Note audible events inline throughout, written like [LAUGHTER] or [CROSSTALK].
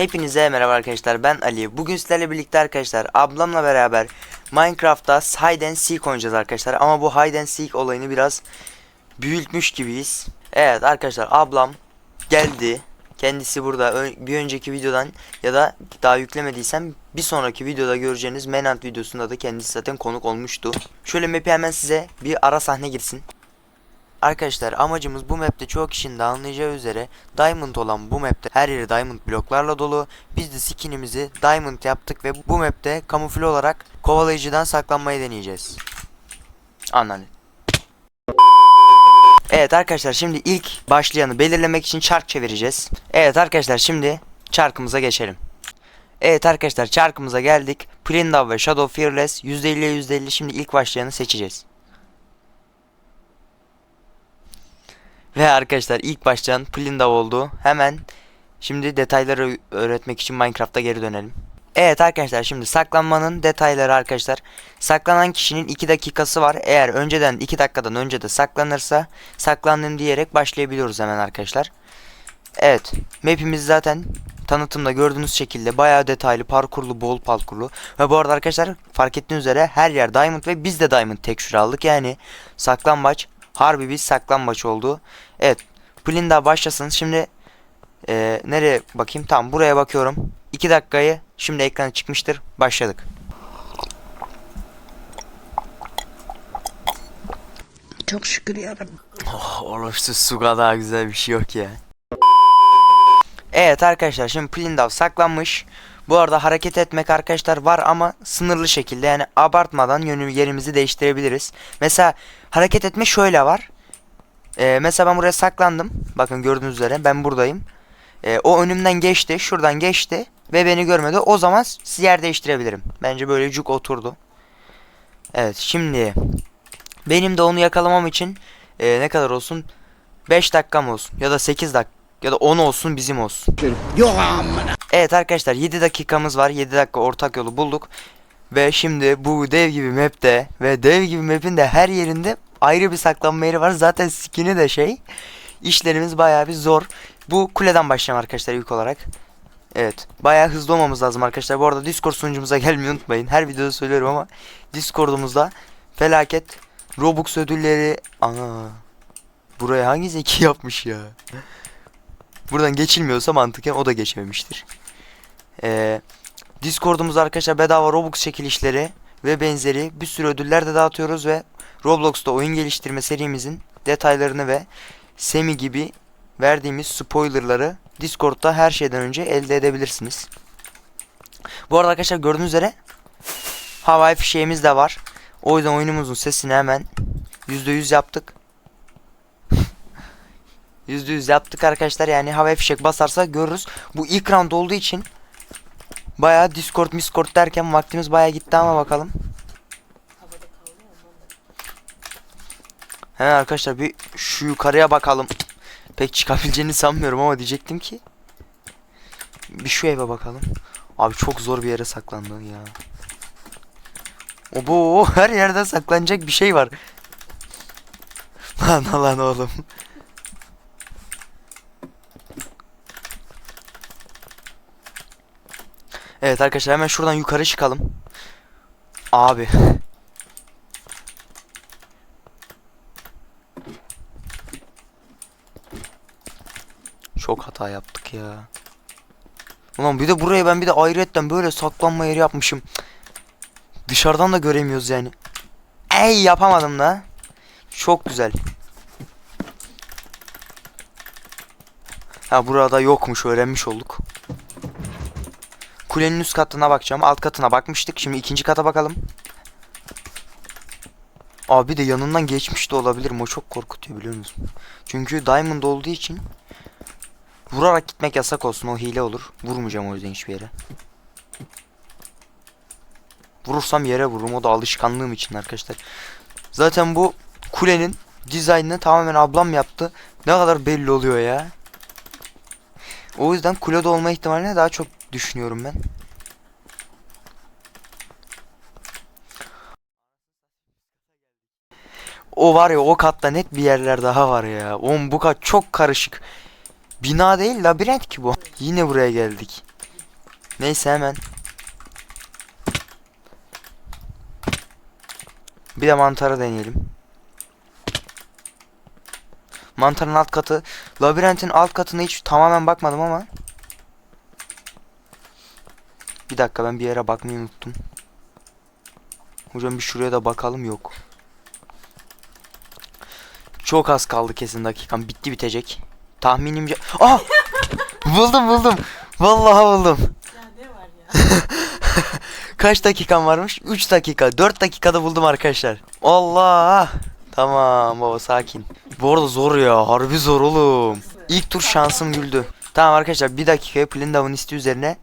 Hepinize merhaba arkadaşlar ben Ali. Bugün sizlerle birlikte arkadaşlar ablamla beraber Minecraft'ta Hide and Seek oynayacağız arkadaşlar. Ama bu Hide and Seek olayını biraz büyütmüş gibiyiz. Evet arkadaşlar ablam geldi. Kendisi burada bir önceki videodan ya da daha yüklemediysem bir sonraki videoda göreceğiniz Menant videosunda da kendisi zaten konuk olmuştu. Şöyle map'i hemen size bir ara sahne girsin. Arkadaşlar amacımız bu map'te çoğu kişinin de anlayacağı üzere Diamond olan bu map'te her yeri Diamond bloklarla dolu. Biz de skinimizi Diamond yaptık ve bu map'te kamufle olarak kovalayıcıdan saklanmayı deneyeceğiz. Anladın. Evet arkadaşlar şimdi ilk başlayanı belirlemek için çark çevireceğiz. Evet arkadaşlar şimdi çarkımıza geçelim. Evet arkadaşlar çarkımıza geldik. Plindav ve Shadow Fearless %50'ye %50 şimdi ilk başlayanı seçeceğiz. Ve arkadaşlar ilk başlayan Plindav oldu. Hemen şimdi detayları öğretmek için Minecraft'a geri dönelim. Evet arkadaşlar şimdi saklanmanın detayları arkadaşlar. Saklanan kişinin 2 dakikası var. Eğer önceden 2 dakikadan önce de saklanırsa saklandım diyerek başlayabiliyoruz hemen arkadaşlar. Evet mapimiz zaten tanıtımda gördüğünüz şekilde bayağı detaylı parkurlu bol parkurlu. Ve bu arada arkadaşlar fark ettiğiniz üzere her yer diamond ve biz de diamond tekstür aldık. Yani saklambaç harbi bir saklambaç oldu. Evet Plinda başlasın. Şimdi eee, nereye bakayım? Tamam buraya bakıyorum. 2 dakikayı şimdi ekrana çıkmıştır. Başladık. Çok şükür yarabbim. Oh, oruçsuz su kadar güzel bir şey yok ya. Evet arkadaşlar şimdi Plindav saklanmış. Bu arada hareket etmek arkadaşlar var ama sınırlı şekilde yani abartmadan yönü yerimizi değiştirebiliriz. Mesela hareket etme şöyle var. Ee, mesela ben buraya saklandım. Bakın gördüğünüz üzere ben buradayım. Ee, o önümden geçti. Şuradan geçti. Ve beni görmedi. O zaman yer değiştirebilirim. Bence böyle cuk oturdu. Evet şimdi. Benim de onu yakalamam için e, ne kadar olsun? 5 dakikam olsun. Ya da 8 dakika. Ya da 10 olsun bizim olsun. Yok amına. Evet arkadaşlar 7 dakikamız var. 7 dakika ortak yolu bulduk. Ve şimdi bu dev gibi map'te ve dev gibi map'in de her yerinde ayrı bir saklanma yeri var. Zaten skin'i de şey. İşlerimiz bayağı bir zor. Bu kuleden başlayalım arkadaşlar ilk olarak. Evet. Bayağı hızlı olmamız lazım arkadaşlar. Bu arada Discord sunucumuza [LAUGHS] gelmeyi unutmayın. Her videoda söylüyorum ama Discord'umuzda felaket Robux ödülleri ana buraya hangi zeki yapmış ya? Buradan geçilmiyorsa mantıken o da geçmemiştir. Ee, Discord'umuzda arkadaşlar bedava Robux çekilişleri ve benzeri bir sürü ödüller de dağıtıyoruz ve Roblox'ta oyun geliştirme serimizin detaylarını ve Semi gibi verdiğimiz spoilerları Discord'da her şeyden önce elde edebilirsiniz. Bu arada arkadaşlar gördüğünüz üzere havai fişeğimiz de var. O yüzden oyunumuzun sesini hemen %100 yaptık. %100 yaptık arkadaşlar yani havai fişek basarsa görürüz. Bu ilk round olduğu için bayağı Discord Discord derken vaktimiz bayağı gitti ama bakalım. He arkadaşlar bir şu yukarıya bakalım. Pek çıkabileceğini sanmıyorum ama diyecektim ki. Bir şu eve bakalım. Abi çok zor bir yere saklandı ya. Obo her yerde saklanacak bir şey var. [LAUGHS] Lan lan oğlum. Evet arkadaşlar hemen şuradan yukarı çıkalım. Abi. Çok hata yaptık ya. Ulan bir de buraya ben bir de ayrıyetten böyle saklanma yeri yapmışım. Dışarıdan da göremiyoruz yani. Ey yapamadım da. Çok güzel. Ha burada yokmuş öğrenmiş olduk. Kulenin üst katına bakacağım. Alt katına bakmıştık. Şimdi ikinci kata bakalım. Abi de yanından geçmiş de olabilirim. O çok korkutuyor biliyor musun? Çünkü diamond olduğu için vurarak gitmek yasak olsun. O hile olur. Vurmayacağım o yüzden hiçbir yere. Vurursam yere vururum. O da alışkanlığım için arkadaşlar. Zaten bu kulenin dizaynını tamamen ablam yaptı. Ne kadar belli oluyor ya. O yüzden kulede olma ihtimalini daha çok düşünüyorum ben. O var ya o katta net bir yerler daha var ya. Oğlum bu kat çok karışık. Bina değil labirent ki bu. Yine buraya geldik. Neyse hemen. Bir de mantarı deneyelim. Mantarın alt katı. Labirentin alt katına hiç tamamen bakmadım ama. Bir dakika ben bir yere bakmayı unuttum. Hocam bir şuraya da bakalım yok. Çok az kaldı kesin dakikam. Bitti bitecek. Tahminimce... Ah! [LAUGHS] buldum buldum. Vallahi buldum. Ya ne var ya? [LAUGHS] Kaç dakikam varmış? 3 dakika. 4 dakikada buldum arkadaşlar. Allah! Tamam baba sakin. Bu arada zor ya. Harbi zor oğlum. İlk tur şansım güldü. Tamam arkadaşlar bir dakikaya Plindav'ın isteği üzerine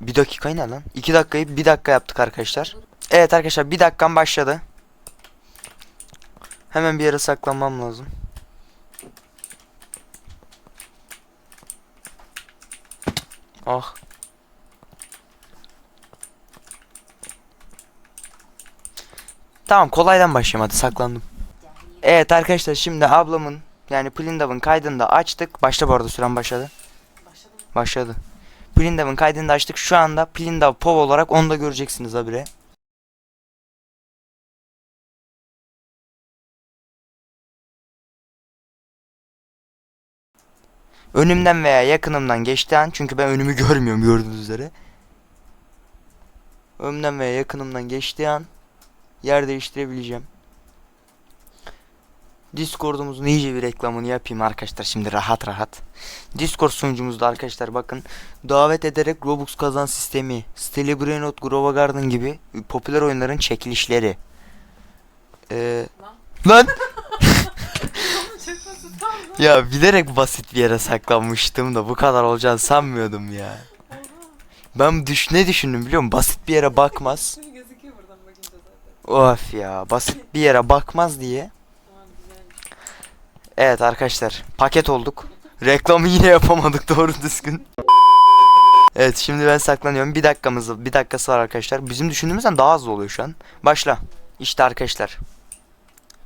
bir dakikayı ne lan? 2 dakikayı bir dakika yaptık arkadaşlar. Evet arkadaşlar bir dakikam başladı. Hemen bir yere saklanmam lazım. Ah. Tamam kolaydan başlayayım hadi saklandım. Evet arkadaşlar şimdi ablamın yani Plindav'ın kaydını da açtık. Başta bu arada süren başladı. Başladı. Plindav'ın kaydını da açtık. Şu anda Plindav Pov olarak onu da göreceksiniz habire. Önümden veya yakınımdan geçtiği an çünkü ben önümü görmüyorum gördüğünüz üzere. Önümden veya yakınımdan geçtiği an yer değiştirebileceğim. Discord'umuzun iyice bir reklamını yapayım arkadaşlar şimdi rahat rahat. Discord sunucumuzda arkadaşlar bakın davet ederek Robux kazan sistemi, Steli Brainrot, Grova Garden gibi popüler oyunların çekilişleri. Ee, lan [LAUGHS] ya bilerek basit bir yere saklanmıştım da bu kadar olacağını sanmıyordum ya. Ben düş ne düşündüm biliyor musun? Basit bir yere bakmaz. Of ya basit bir yere bakmaz diye. Evet arkadaşlar paket olduk. Reklamı yine yapamadık doğru düzgün. Evet şimdi ben saklanıyorum. Bir dakikamız bir dakikası var arkadaşlar. Bizim düşündüğümüzden daha hızlı oluyor şu an. Başla. İşte arkadaşlar.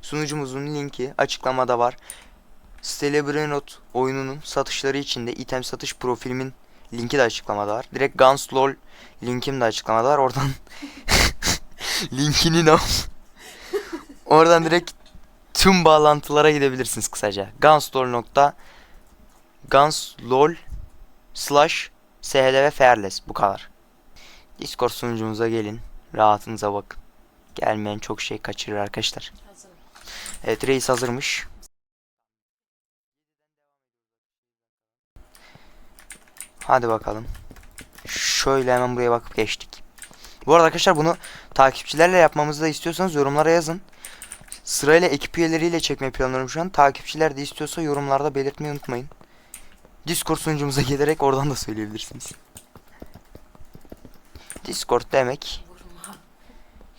Sunucumuzun linki açıklamada var. Celebrenot oyununun satışları için de item satış profilimin linki de açıklamada var. Direkt Guns LOL linkim de açıklamada var. Oradan [LAUGHS] linkini al. Oradan direkt tüm bağlantılara gidebilirsiniz kısaca. Gunslol nokta Gunslol slash SHL ve Fearless bu kadar. Discord sunucumuza gelin. Rahatınıza bakın. Gelmeyen çok şey kaçırır arkadaşlar. Hazırım. Evet reis hazırmış. Hadi bakalım. Şöyle hemen buraya bakıp geçtik. Bu arada arkadaşlar bunu takipçilerle yapmamızı da istiyorsanız yorumlara yazın. Sırayla ekip üyeleriyle çekmeyi planlıyorum şu an. Takipçiler de istiyorsa yorumlarda belirtmeyi unutmayın. Discord sunucumuza gelerek oradan da söyleyebilirsiniz. Discord demek.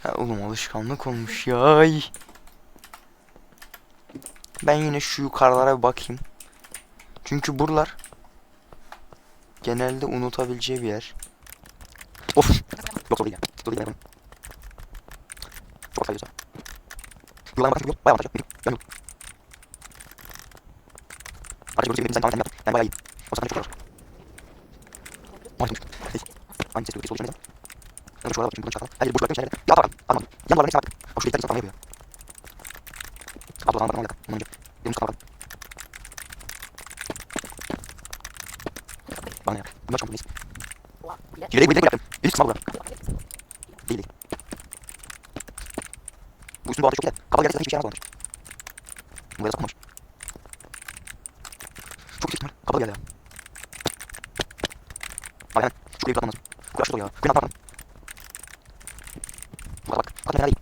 Ha, oğlum alışkanlık olmuş ya. Ay. Ben yine şu yukarılara bir bakayım. Çünkü buralar genelde unutabileceği bir yer. Of. Yok orada ya. Orada ya. Çok sayıyorsa. Yollara bakın yok. Bayağı avantajlı. Ben yok. Arkadaşlar gördüğünüz gibi elimizden devam yaptım. Yani bayağı iyi. O zaman çok zor. Maalesef. Aynı ses görüntüsü oluşan neyse. Ben de şuralara bakayım. Buradan çatalım. Her yeri boş bırakmış nerede? Ya atma. Atmadım. Yan duvarların hepsine baktık. Bak şuraya gidersen yapıyor. Abla lan bakın orada. Ondan önce. Benim sıkama bakın. Bana ya. Bunlar çok neyse. Yüreği bilerek yaptım. Elif sıkma burada. Değil değil. Bu üstün bu arada çok iyi. Kapalı gerçekten hiçbir şey yaramaz Buraya sakmamış. Çok yüksek ihtimal. Kapalı geldi ya. Bak hemen. Şuraya bir atmam lazım. Kulaç ya. Kuyun atmam. Bak bak. Bak nerede?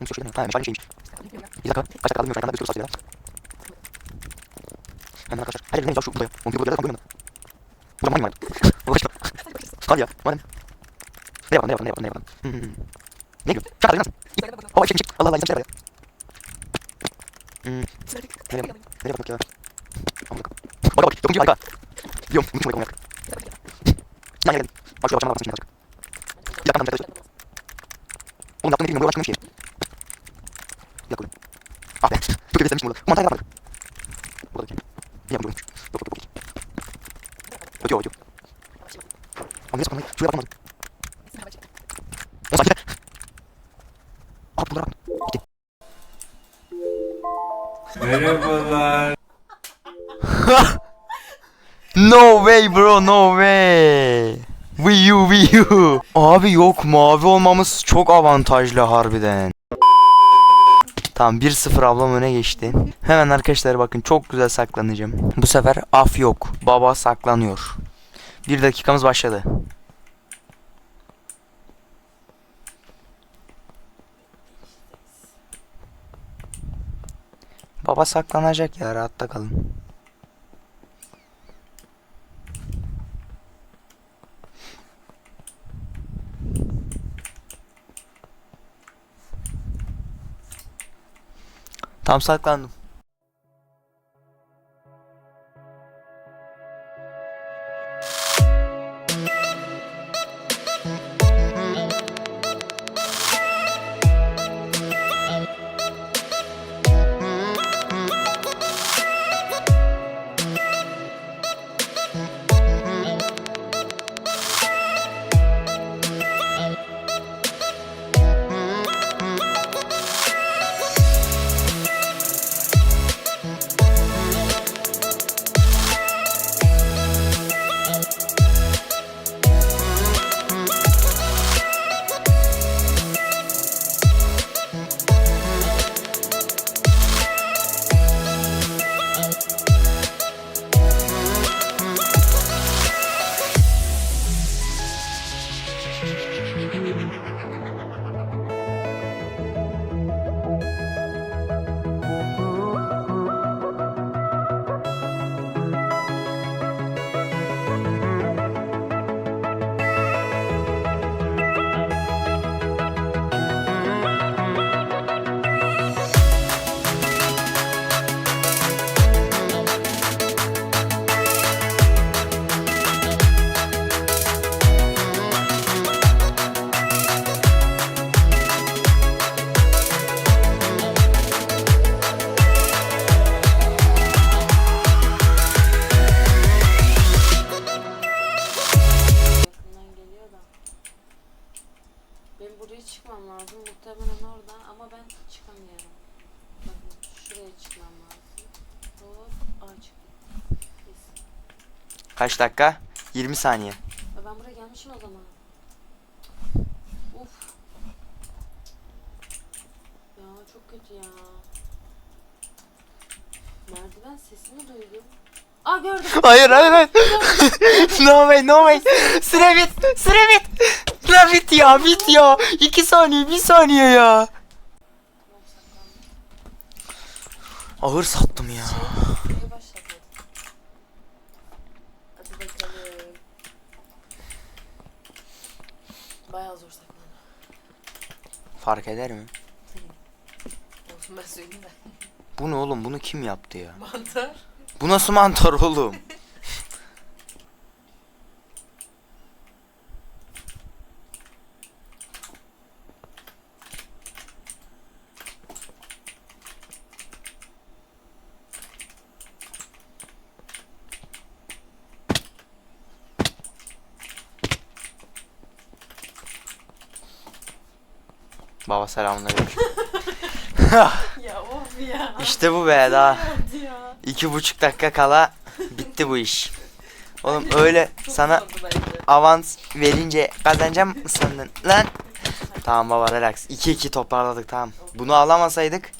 Bunu çok şey Ha meşalenin şeymiş. Bir dakika. Kaç dakika kaldı bilmiyorum. Ekranda bir sürü saçları var. Hemen arkadaşlar. Her yerden şu buraya. Onu bir buraya da tam koymadım. Burada mani var. [LAUGHS] Uğraşma. Hadi ya. Madem. Ne yapalım ne yapalım ne yapalım ne yapalım. Hmm, hmm, hmm. Ne diyorsun? Şaka nasıl? Hava çek. Allah Allah şuraya bak. Hmm. Nereye bak? Nereye bak ya? Bak bak. Dokuncu harika. Biliyorum. Unutma yapalım ya. Yan geldim. Bak şuraya bakacağım bakmasın şimdi azıcık. Bir dakika arkadaşlar. Oğlum yaptığını bilmiyorum. Başka bir şey. Bir dakika. Ah be. Çok heveslenmişim burada. Mantar yapmadık. Bro no way. We you we you. Abi yok mavi olmamız çok avantajlı harbiden. Tamam 1-0 ablam öne geçti. Hemen arkadaşlar bakın çok güzel saklanacağım. Bu sefer af yok. Baba saklanıyor. Bir dakikamız başladı. Baba saklanacak ya rahatta kalın. Tam saklandım. Kaç dakika? 20 saniye. Ben buraya gelmişim o zaman. Uf. Ya çok kötü ya. Merdiven sesini duydum. Aa gördüm. Hayır hayır hayır. [LAUGHS] no way no way. Süre bit. Süre bit. La bit ya bit ya. 2 saniye 1 saniye ya. Ağır sattım ya. Niye başladı? Hadi bakalım. Bayağı zor saklandı. Fark eder mi? Olsun ben söyleyeyim de. Bu ne oğlum bunu kim yaptı ya? Mantar. Bu nasıl mantar oğlum? [LAUGHS] Baba selamünaleyküm. [LAUGHS] Ya of ya. işte bu be daha. İki buçuk dakika kala bitti bu iş. Oğlum öyle sana avans verince kazanacağım mı sandın lan? Tamam baba relax. 2-2 toparladık tamam. Bunu alamasaydık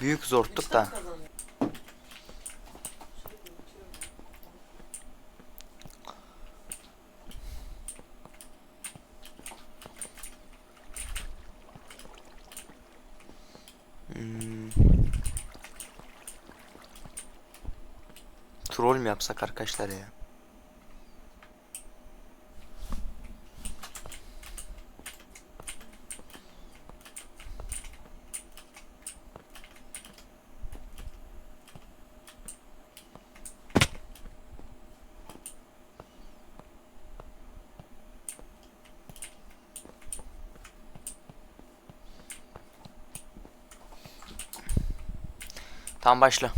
büyük zorttuk da. Hmm. Troll mü yapsak arkadaşlar ya? Tam başla.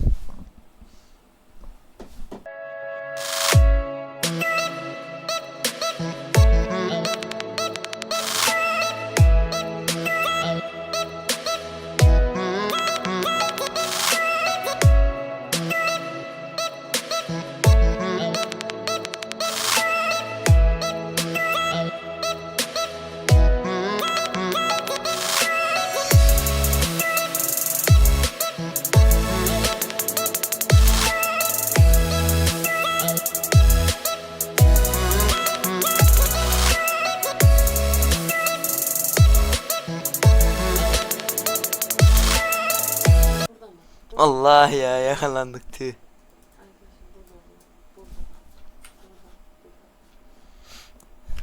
Yakalandık tüh.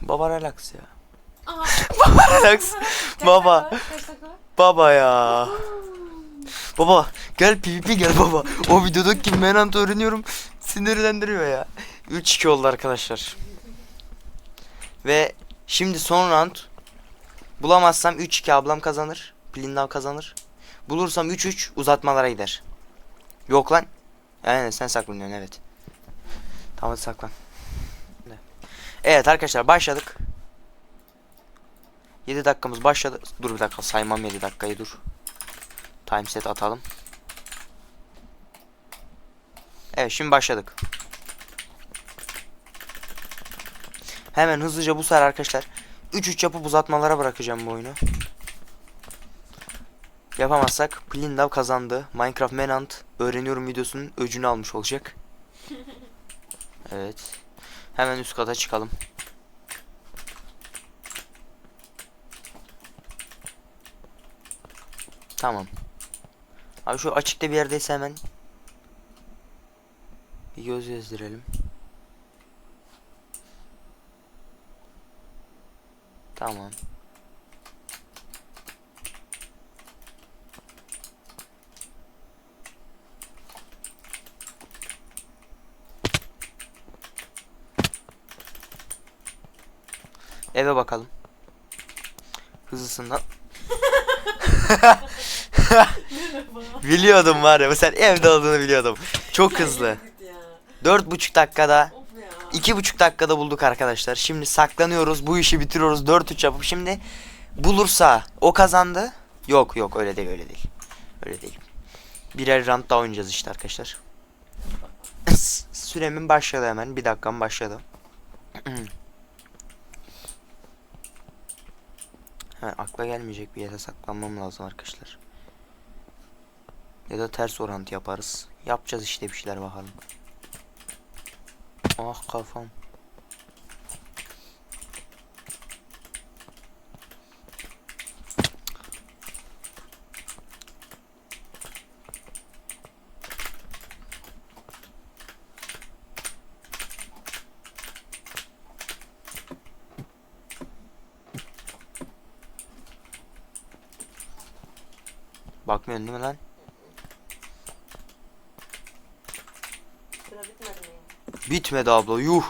Baba relax ya. [LAUGHS] Baba relax. [LAUGHS] Baba. Baba ya. Baba gel PvP gel baba. O videodaki Menant öğreniyorum. Sinirlendiriyor ya. 3-2 oldu arkadaşlar. Ve şimdi son round. Bulamazsam 3-2 ablam kazanır. Plindav kazanır. Bulursam 3-3 uzatmalara gider. Yok lan. Aynen sen saklanıyorsun evet. Tamam saklan. Evet arkadaşlar başladık. 7 dakikamız başladı. Dur bir dakika saymam 7 dakikayı dur. Time set atalım. Evet şimdi başladık. Hemen hızlıca bu sefer arkadaşlar 3-3 yapıp uzatmalara bırakacağım bu oyunu. Yapamazsak Plindav kazandı. Minecraft Manhunt öğreniyorum videosunun öcünü almış olacak. [LAUGHS] Evet. Hemen üst kata çıkalım. Tamam. Abi şu açıkta bir yerdeyse hemen bir göz gezdirelim. Tamam. Eve bakalım. Hızlısından. [LAUGHS] biliyordum var ya sen evde olduğunu biliyordum. Çok hızlı. Dört buçuk dakikada iki buçuk dakikada bulduk arkadaşlar. Şimdi saklanıyoruz bu işi bitiriyoruz 4-3 yapıp şimdi bulursa o kazandı. Yok yok öyle değil öyle değil. Öyle değil. Birer round daha oynayacağız işte arkadaşlar. [LAUGHS] Süremin başladı hemen. Bir dakikam başladı. [CLEARS THROAT] Hemen akla gelmeyecek bir yere saklanmam lazım arkadaşlar. Ya da ters orantı yaparız. Yapacağız işte bir şeyler bakalım. Ah kafam. Bakmıyorsun değil mi lan? Bitmedi mi? Abla yuh.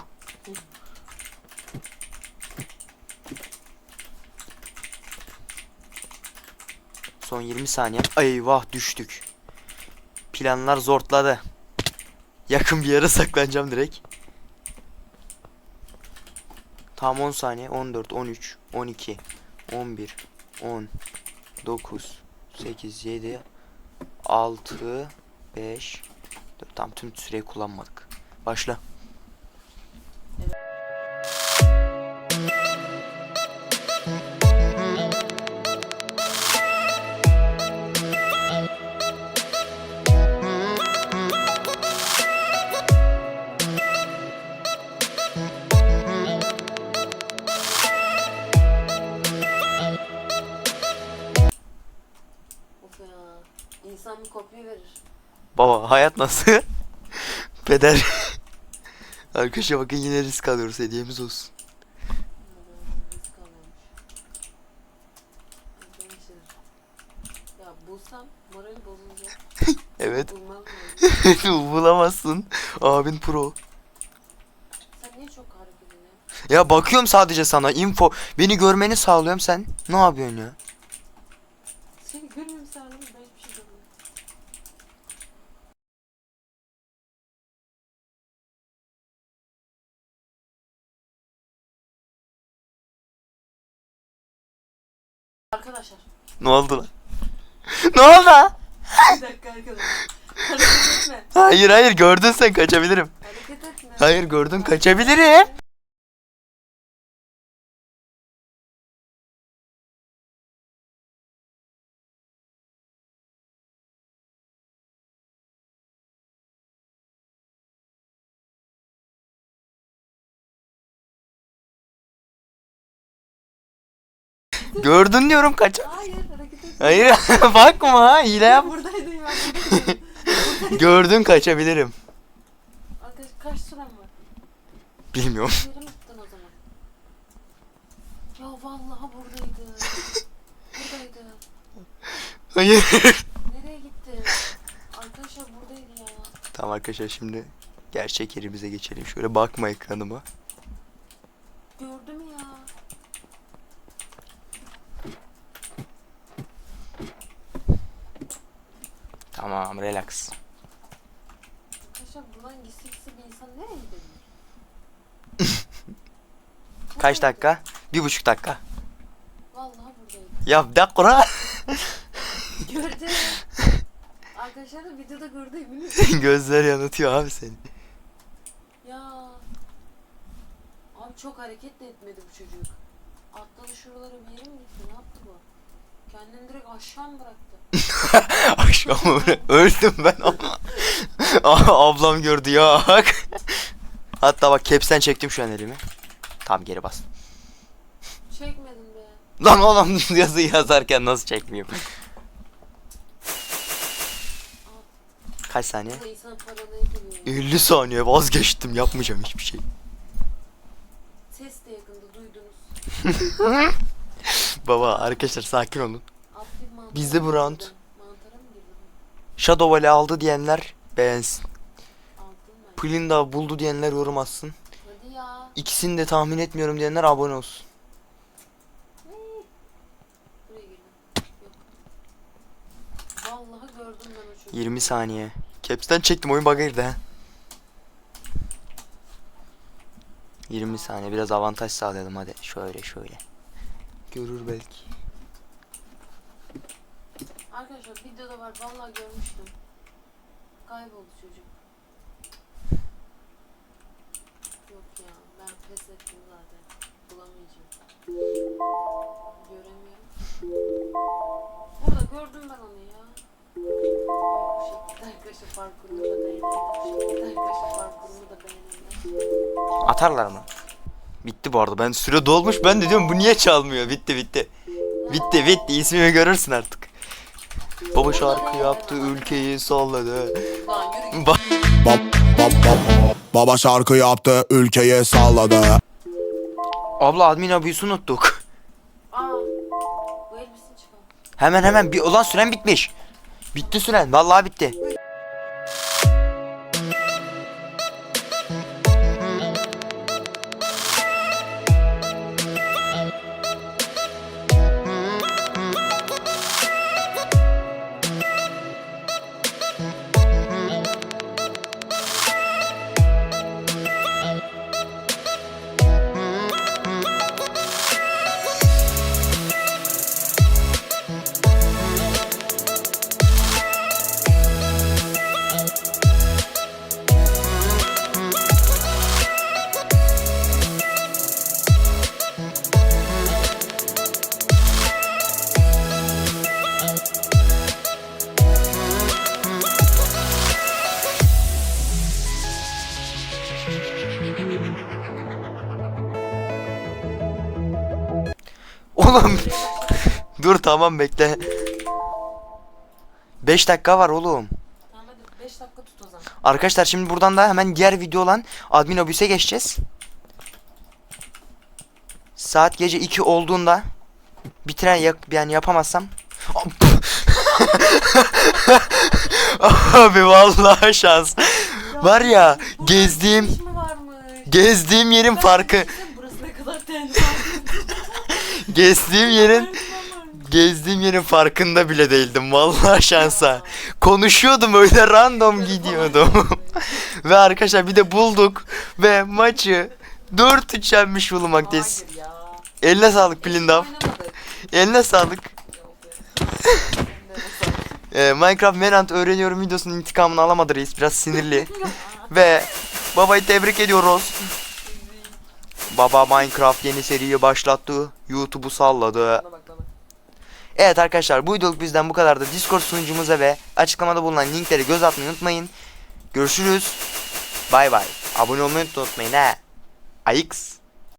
Son 20 saniye. Eyvah düştük. Planlar zortladı. Yakın bir yere saklanacağım direkt. Tam 10 saniye. 14, 13, 12, 11, 10, 9, 8, 7, 6, 5, 4. Tam tüm süreyi kullanmadık. Başla. Hayat nasıl? [LAUGHS] Peder. Arkadaşlar bakın yine risk alıyoruz hediyemiz olsun. [LAUGHS] Evet. [LAUGHS] Bulamazsın. Abin pro. Ya bakıyorum sadece sana info. Beni görmeni sağlıyorum sen. Ne yapıyorsun ya? Seni görmemi sağladım ben hiçbir şey görmüyorum. Arkadaşlar. Ne oldu lan? [LAUGHS] ne oldu? Bir dakika arkadaşlar. Hareket etme. Hayır hayır gördün sen kaçabilirim. Hareket etme. Hayır gördün kaçabilirim. Gördün diyorum kaç. Hayır hareket etme. Hayır [LAUGHS] bakma hile yap. Buradaydın ya. buradaydım. [LAUGHS] Gördün kaçabilirim. Arkadaş kaç süren var? Bilmiyorum. Yere mi gittin o zaman? Ya vallahi buradaydı. Buradaydı. Hayır. Nereye gitti? Arkadaşlar buradaydı ya. tamam arkadaşlar şimdi gerçek yerimize geçelim. Şöyle bakma ekranıma. Gördü mü ya? Tamam relax. Arkadaşlar buradan gitse bir insan nereye gidebilir? [LAUGHS] Kaç dakika? Bir buçuk dakika. Vallahi buradaydı. Ya bir dakika lan. [LAUGHS] Gördü. Arkadaşlar da videoda gördü eminim. [LAUGHS] Gözler yanıtıyor abi seni. Ya. Abi çok hareket de etmedi bu çocuk. Atladı şuralara bir yere mi gitti? Ne yaptı bu? Kendini direkt aşağı mı bıraktı? [LAUGHS] Akşam öldüm ben ama. [LAUGHS] Ablam gördü ya. [LAUGHS] Hatta bak capsen çektim şu an elimi. Tam geri bas. Çekmedim be. Lan oğlum yazı yazarken nasıl çekmeyeyim? Kaç saniye? Bu da insanın paranoya giriyor. 50 saniye vazgeçtim yapmayacağım hiçbir şey. Ses de yakında duydunuz. Baba arkadaşlar sakin olun. Bizde bu round. Shadow Valley aldı diyenler beğensin. Plinda buldu diyenler yorum atsın. İkisini de tahmin etmiyorum diyenler abone olsun. Vallahi gördüm ben o çocuğu. 20 saniye. Caps'ten çektim oyun bug'a girdi ha. 20 saniye biraz avantaj sağlayalım hadi şöyle şöyle. Görür belki. Arkadaşlar videoda var vallahi görmüştüm. Kayboldu çocuk. Yok ya ben pes ettim zaten. Bulamayacağım. Göremiyorum. Burada gördüm ben onu ya. Bu şekilde arkadaşlar parkurunu da. Bu şekilde arkadaşlar parkurunu da beğenelim. Atarlar mı? Bitti bu arada ben süre dolmuş ben de diyorum bu niye çalmıyor bitti bitti. Bitti bitti ismimi görürsün artık. Baba şarkı yaptı ülkeyi salladı. Ba-. Baba şarkı yaptı, ülkeye salladı. Abla admin abisi unuttuk. Aa. Hemen hemen bir olan süren bitmiş. Bitti süren vallahi bitti. Tamam bekle. 5 dakika var oğlum. Tamam hadi 5 dakika tut o zaman. Arkadaşlar şimdi buradan da hemen diğer video olan admin obüse geçeceğiz. Saat gece 2 olduğunda bitiren yak yani yapamazsam Abi vallahi şans. Var ya gezdiğim gezdiğim yerin Ben farkı düşünsem Burası ne kadar tehlikeli. gezdiğim yerin gezdiğim yerin farkında bile değildim vallahi şansa. Konuşuyordum öyle random gidiyordum. [LAUGHS] ve arkadaşlar bir de bulduk ve maçı 4-3 yenmiş bulunmaktayız. Eline sağlık. Oynamadık. Eline sağlık. [LAUGHS] Ee, Minecraft Manhunt öğreniyorum videosunun intikamını alamadı reis. Biraz sinirli. [LAUGHS] ve babayı tebrik ediyoruz. Baba Minecraft yeni seriyi başlattı. YouTube'u salladı. Evet arkadaşlar bu videoluk bizden bu kadardı. Discord sunucumuza ve açıklamada bulunan linklere göz atmayı unutmayın. Görüşürüz. Bay bay. Abone olmayı unutmayın he. Ayıks.